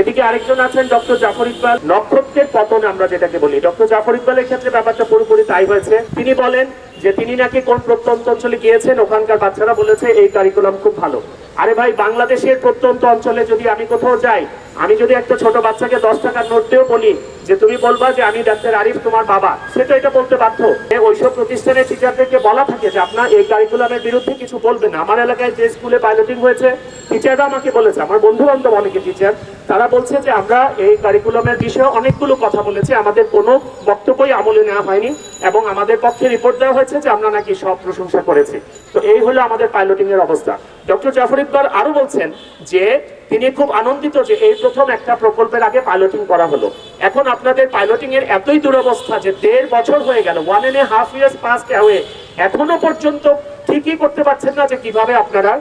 এদিকে আরেকজন আছেন ডক্টর জাফর ইকবাল। নক্ষত্রের পতন আমরা যেটাকে বলি। ডক্টর জাফর ইকবালের ক্ষেত্রে ব্যাপারটা পুরোপুরি তাই হয়েছে। তিনি বলেন যে তিনি নাকি কোন প্রত্যন্ত অঞ্চলে গিয়েছেন, ওখানকার বাচ্চারা বলেছে এই কারিকুলাম খুব ভালো। আরে ভাই, বাংলাদেশের প্রত্যন্ত অঞ্চলে যদি আমি কোথাও যাই, আমি যদি একটা ছোট বাচ্চাকে দশ টাকার নোট দিয়েও বলি, যে তুমি বলবা যে আমি ডাক্তার আরিফ তোমার বাবা, সে তো এটা বলতে বাধ্য। ওইসব প্রতিষ্ঠানের টিচারদেরকে বলা থাকে যে আপনার এই কারিকুলামের বিরুদ্ধে কিছু বলবেন আমার এলাকায় যে স্কুলে পাইলটিং হয়েছে টিচাররা আমাকে বলেছে, আমার বন্ধু বান্ধব অনেকে টিচার তারা বলছে যে আমরা এই কারিকুলামের বিষয়ে অনেকগুলো কথা বলেছি, আমাদের কোনো বক্তব্যই আমলে নেওয়া হয়নি। এবং আমাদের পক্ষে রিপোর্ট দেওয়া হয়েছে যে আমরা নাকি সব প্রশংসা করেছি। তো এই হলো আমাদের পাইলটিং এর অবস্থা। ডক্টর জাফর ইকবাল আরও বলছেন যে তিনি খুব আনন্দিত যে এই প্রথম একটা প্রকল্পের আগে পাইলটিং করা হলো। এখন আপনাদের পাইলটিং এর এতই দুরবস্থা যে দেড় বছর হয়ে গেল one and a half years past away এখনও পর্যন্ত ঠিকই করতে পারছেন না যে কীভাবে আপনারা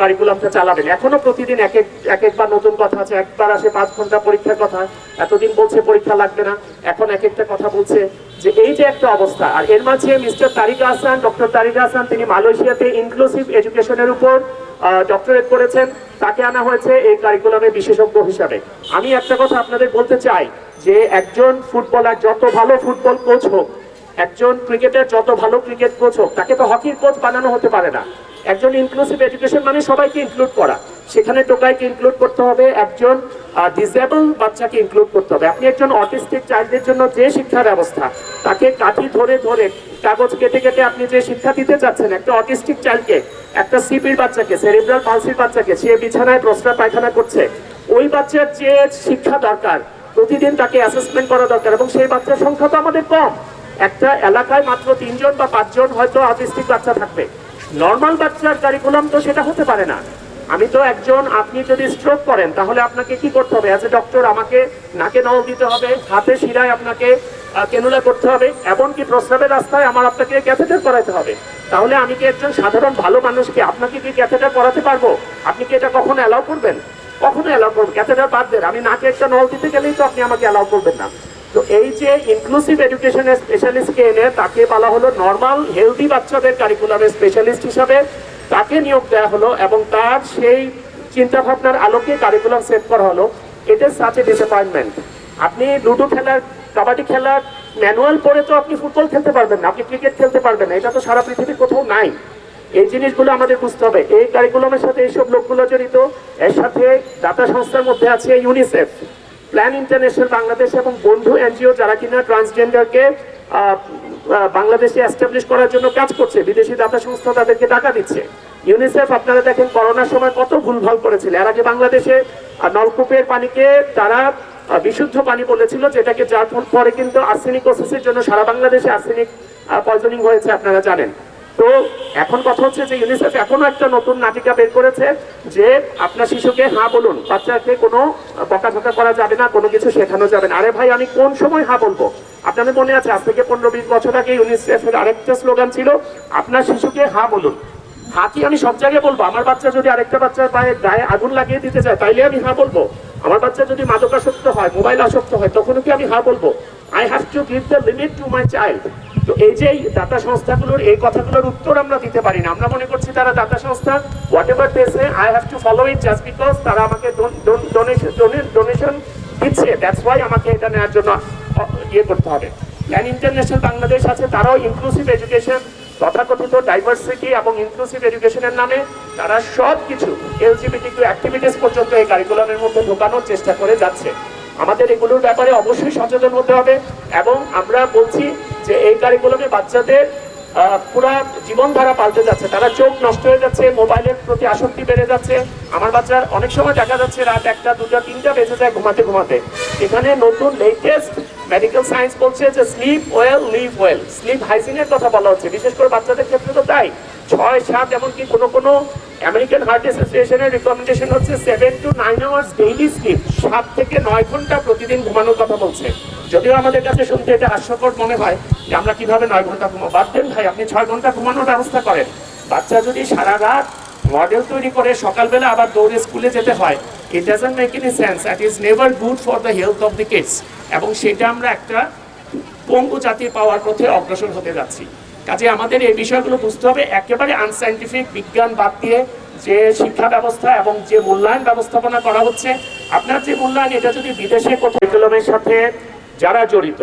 কারিকুলামটা চালাবেন। এখনও প্রতিদিন এক এক এক একবার নতুন কথা আছে। একবার আসে পাঁচ ঘণ্টা পরীক্ষার কথা। এতদিন বলছে পরীক্ষা লাগবে না। এখন এক একটা কথা বলছে। যে এই যে একটা অবস্থা, আর এর মাঝে মিস্টার তারিক আহসান ডক্টর তারিক আহসান তিনি মালয়েশিয়াতে ইনক্লুসিভ এডুকেশনের উপর ডক্টরেট করেছেন। তাকে আনা হয়েছে এই কারিকুলামের বিশেষজ্ঞ হিসাবে। আমি একটা কথা আপনাদের বলতে চাই, যে একজন ফুটবলার যত ভালো ফুটবল কোচ হোক, একজন ক্রিকেটার যত ভালো ক্রিকেট কোচ হোক, তাকে তো হকির কোচ বানানো হতে পারে না। একজন ইনক্লুসিভ এডুকেশন মানে সবাইকে ইনক্লুড করা। সেখানে টোকাইকে ইনক্লুড করতে হবে একজন ডিসেবল বাচ্চাকে ইনক্লুড করতে হবে। আপনি একজন অটিস্টিক চাইল্ডের জন্য যে শিক্ষা ব্যবস্থা, তাকে কাঠি ধরে ধরে কাগজ কেটে কেটে আপনি যে শিক্ষা দিতে চাচ্ছেন একটা অটিস্টিক চাইল্ডকে একটা সিপির বাচ্চাকে সেরিব্রাল পালসির বাচ্চাকে, সে বিছানায় প্রস্রাব পায়খানা করছে, ওই বাচ্চার যে শিক্ষা দরকার, প্রতিদিন তাকে অ্যাসেসমেন্ট করা দরকার এবং সেই বাচ্চার সংখ্যা তো আমাদের কম। একটা এলাকায় মাত্র তিনজন বা পাঁচজন হয়তো অটিস্টিক বাচ্চা থাকবে। নর্মাল বাচ্চার কারিকুলাম তো সেটা হতে পারে না। আমি তো একজন, আপনি যদি স্ট্রোক করেন, তাহলে আপনাকে কি করতে হবে? অ্যাজ এ ডক্টর আমাকে নাকে নল দিতে হবে, হাতে শিরায় আপনাকে কেনুলা করতে হবে, এমনকি প্রস্রাবের রাস্তায় আমার আপনাকে ক্যাথেটার করাতে হবে। তাহলে আমি কি একজন সাধারণ ভালো মানুষকে আপনাকে কি ক্যাথেটার করাতে পারব? আপনি কি এটা কখনো অ্যালাউ করবেন? কখনো অ্যালাউ করবেন? ক্যাথেটার বাদ দেন। আমি নাকে একটা নল দিতে গেলেই তো আপনি আমাকে অ্যালাউ করবেন না। তো এই যে ইনক্লুসিভ এডুকেশনের স্পেশালিস্টকে এনে, তাকে বলা হলো নর্মাল হেলদি বাচ্চাদের কারিকুলামের স্পেশালিস্ট হিসাবে তাকে নিয়োগ দেওয়া হলো এবং তার সেই চিন্তা ভাবনার আলোকে কারিকুলাম সেট করা হলো। এটা সাচ এ ডিসঅ্যাপয়েন্টমেন্ট আপনি লুডো খেলার, কাবাডি খেলার ম্যানুয়াল পড়ে তো আপনি ফুটবল খেলতে পারবেন না, আপনি ক্রিকেট খেলতে পারবেন না। এটা তো সারা পৃথিবীর কোথাও নাই। এই জিনিসগুলো আমাদের বুঝতে হবে। এই কারিকুলামের সাথে এইসব লোকগুলো জড়িত, এর সাথে দাতা সংস্থার মধ্যে আছে ইউনিসেফ প্ল্যান ইন্টারন্যাশনাল বাংলাদেশ এবং বন্ধু এনজিও যারা কিনা ট্রান্সজেন্ডারকে বাংলাদেশে এস্টাবলিশ করার জন্য কাজ করছে, বিদেশি দাতা সংস্থা তাদেরকে টাকা দিচ্ছে। ইউনিসেফ, আপনারা দেখেন করোনার সময় কত ভুলভাল করেছিল। এর আগে বাংলাদেশে নলকূপের পানিকে তারা বিশুদ্ধ পানি বলেছিল, যেটাকে যার পরে কিন্তু আর্সেনিক আর্সেনিকোসিসের জন্য সারা বাংলাদেশে আর্সেনিক পয়জনিং হয়েছে, আপনারা জানেন। তো এখন কথা হচ্ছে যে ইউনিসেফ এখনও একটা নতুন নাটিকা বের করেছে যে আপনার শিশুকে হ্যাঁ বলুন, বাচ্চাকে কোনো বকাঝকা করা যাবে না, কোনো কিছু শেখানো যাবে না। আরে ভাই, আমি কোন সময় হ্যাঁ বলব? আপনাদের মনে আছে, আজ থেকে পনেরো বিশ বছর আগে ইউনিসেফের আরেকটা স্লোগান ছিল, আপনার শিশুকে হ্যাঁ বলুন। কি আমি সব জায়গায় বলব। আমার বাচ্চা যদি আরেকটা বাচ্চার পায়ে গায়ে আগুন লাগিয়ে দিতে চায়, তাইলে আমি হ্যাঁ বলব। আমার বাচ্চা যদি মাদকাসক্ত হয়, মোবাইল আসক্ত হয়, তখনও কি আমি হ্যাঁ বলব? I have to give the limit to my child তো এই যে দাতা সংস্থাগুলোর, এই কথাগুলোর উত্তর আমরা দিতে পারি না। আমরা মনে করছি তারা দাতা সংস্থা। হোয়াট এভার দেশে I have to follow it just because তারা আমাকে ডোনেশন দিচ্ছে। দ্যাটস ওয়াই আমাকে এটা নেওয়ার জন্য ইয়ে করতে হবে। ইন্টারন্যাশনাল বাংলাদেশ আছে, তারাও ইনক্লুসিভ এডুকেশন তথাকথিত ডাইভার্সিটি এবং ইনক্লুসিভ এডুকেশনের নামে তারা সব কিছু এলজিবিটি অ্যাক্টিভিটিস পর্যন্ত এই কারিকুলামের মধ্যে ঢোকানোর চেষ্টা করে যাচ্ছে। আমাদের এগুলোর ব্যাপারে অবশ্যই সচেতন হতে হবে এবং আমরা বলছি যে এই কারিকুলামে বাচ্চাদের পুরা জীবনধারা পাল্টে যাচ্ছে, তারা চোখ নষ্ট হয়ে যাচ্ছে, মোবাইলের প্রতি আসক্তি বেড়ে যাচ্ছে। আমার বাচ্চার অনেক সময় দেখা যাচ্ছে রাত একটা, দুটা, তিনটা বেজে যায় ঘুমাতে ঘুমাতে। এখানে নতুন লেটেস্ট মেডিকেল সায়েন্স বলছে যে sleep well live well sleep হাইজিনের কথা বলা হচ্ছে। বিশেষ করে বাচ্চাদের ক্ষেত্রে তো তাই। ছয়, সাত, এমনকি কোনো কোনো আমেরিকান হার্ট অ্যাসোসিয়েশনের রিকমেন্ডেশন হচ্ছে seven to nine hours daily sleep সাত থেকে নয় ঘণ্টা প্রতিদিন ঘুমানোর কথা বলছে। যদিও আমাদের কাছে শুনতে এটা হাস্যকর মনে হয় যে আমরা কীভাবে নয় ঘণ্টা ঘুমাবো। বাদ দেন ভাই, আপনি ছয় ঘণ্টা ঘুমানোর ব্যবস্থা করেন। বাচ্চা যদি সারা রাত মডেল তৈরি করে, সকালবেলা আবার দৌড়ে স্কুলে যেতে হয় it doesn't make any sense it is never good for the health of the kids এবং সেটা আমরা একটা পঙ্গু জাতি পাওয়ার পথে অগ্রসর হতে যাচ্ছি। কাজে আমাদের এই বিষয়গুলো বুঝতে হবে, একেবারে আনসাইন্টিফিক বিজ্ঞান বাদ দিয়ে যে শিক্ষা ব্যবস্থা এবং যে মূল্যায়ন ব্যবস্থাপনা করা হচ্ছে, আপনার যে মূল্যায়ন, এটা যদি বিদেশে কোথাও কারিকুলামের সাথে যারা জড়িত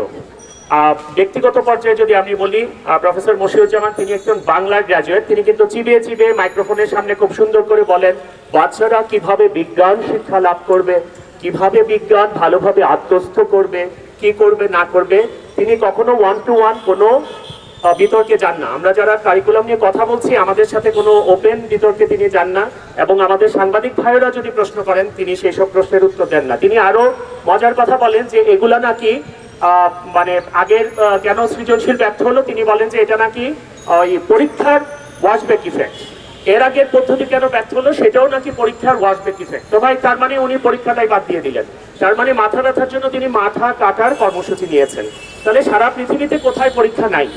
ব্যক্তিগত পর্যায়ে যদি আমি বলি প্রফেসর মশিউজ্জামান তিনি একজন বাংলার গ্র্যাজুয়েট তিনি কিন্তু চিবিয়ে চিবিয়ে মাইক্রোফোনের সামনে খুব সুন্দর করে বলেন, বাচ্চারা কীভাবে বিজ্ঞান শিক্ষা লাভ করবে? কীভাবে বিজ্ঞান ভালোভাবে আত্মস্থ করবে, কি করবে, না করবে, তিনি কখনো ওয়ান টু ওয়ান কোনো বিতর্কে যান না। আমরা যারা কারিকুলাম নিয়ে কথা বলছি, আমাদের সাথে কোনো ওপেন বিতর্কে তিনি যান না এবং আমাদের সাংবাদিক ভাইয়েরা যদি প্রশ্ন করেন, তিনি সেই সব প্রশ্নের উত্তর দেন না। তিনি আরও মজার কথা বলেন যে, এগুলা নাকি মানে আগের কেন সৃজনশীল ব্যর্থ হলো? তিনি বলেন যে, এটা নাকি ওই পরীক্ষার ওয়াশব্যাক ইফেক্ট এর আগের পদ্ধতি কেন ব্যর্থ হলো সেটাও নাকি পরীক্ষার ওয়াশ দেখিছে তো ভাই, তার মানে উনি পরীক্ষাটাই বাদ দিয়ে দিলেন। তার মানে মাথা ব্যথার জন্য তিনি মাথা কাটার কর্মসূচি নিয়েছেন। তাহলে সারা পৃথিবীতে কোথায় পরীক্ষা নাই?